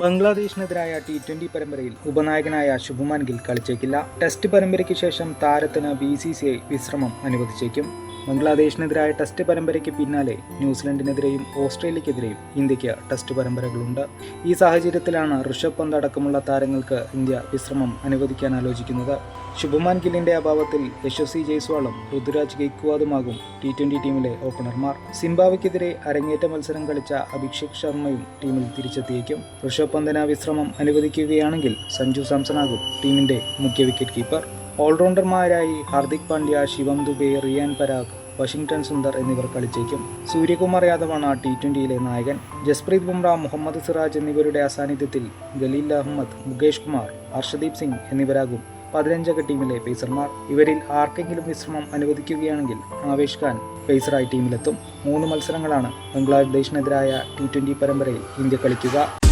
ബംഗ്ലാദേശിനെതിരായ T twenty പരമ്പരയിൽ ഉപനായകനായ Shubman Gill കളിച്ചേക്കില്ല. Test പരമ്പരയ്ക്ക് ശേഷം താരത്തിന് ബി സി സി ഐ വിശ്രമം അനുവദിച്ചേക്കും. ബംഗ്ലാദേശിനെതിരായ ടെസ്റ്റ് പരമ്പരയ്ക്ക് പിന്നാലെ ന്യൂസിലൻഡിനെതിരെയും ഓസ്ട്രേലിയക്കെതിരെയും ഇന്ത്യയ്ക്ക് ടെസ്റ്റ് പരമ്പരകളുണ്ട്. ഈ സാഹചര്യത്തിലാണ് ഋഷഭ് പന്ത് അടക്കമുള്ള താരങ്ങൾക്ക് ഇന്ത്യ വിശ്രമം അനുവദിക്കാൻ ആലോചിക്കുന്നത്. ശുഭമാൻ ഗില്ലിന്റെ അഭാവത്തിൽ യശസ്വി ജയ്സ്വാളും ഋതുരാജ് ഗെയ്ക്വാദുമാകും ടി ട്വന്റി ടീമിലെ ഓപ്പണർമാർ. സിംബാവയ്ക്കെതിരെ അരങ്ങേറ്റ മത്സരം കളിച്ച അഭിഷേക് ശർമ്മയും ടീമിൽ തിരിച്ചെത്തിയേക്കും. ഋഷഭ് പന്തിന് വിശ്രമം അനുവദിക്കുകയാണെങ്കിൽ സഞ്ജു സാംസണാകും ടീമിന്റെ മുഖ്യ വിക്കറ്റ് കീപ്പർ. ഓൾറൗണ്ടർമാരായി ഹാർദിക് പാണ്ഡ്യ ശിവം ദുബെ റിയാൻ പരാഗ് വാഷിംഗ്ടൺ സുന്ദർ എന്നിവർ കളിച്ചേക്കും. സൂര്യകുമാർ യാദവാണ് ടി ട്വന്റിയിലെ നായകൻ. ജസ്പ്രീത് ബുംറ മുഹമ്മദ് സിറാജ് എന്നിവരുടെ അസാന്നിധ്യത്തിൽ ഗലീൽ അഹമ്മദ് മുകേഷ് കുമാർ ഹർഷദീപ് സിംഗ് എന്നിവരാകും പതിനഞ്ചംഗ ടീമിലെ പേസർമാർ ഇവരിൽ ആർക്കെങ്കിലും വിശ്രമം അനുവദിക്കുകയാണെങ്കിൽ ആവേശ് ഖാൻ പേസറായി ടീമിലെത്തും. മൂന്ന് മത്സരങ്ങളാണ് ബംഗ്ലാദേശിനെതിരായ ടി ട്വന്റി പരമ്പരയിൽ ഇന്ത്യ കളിക്കുക.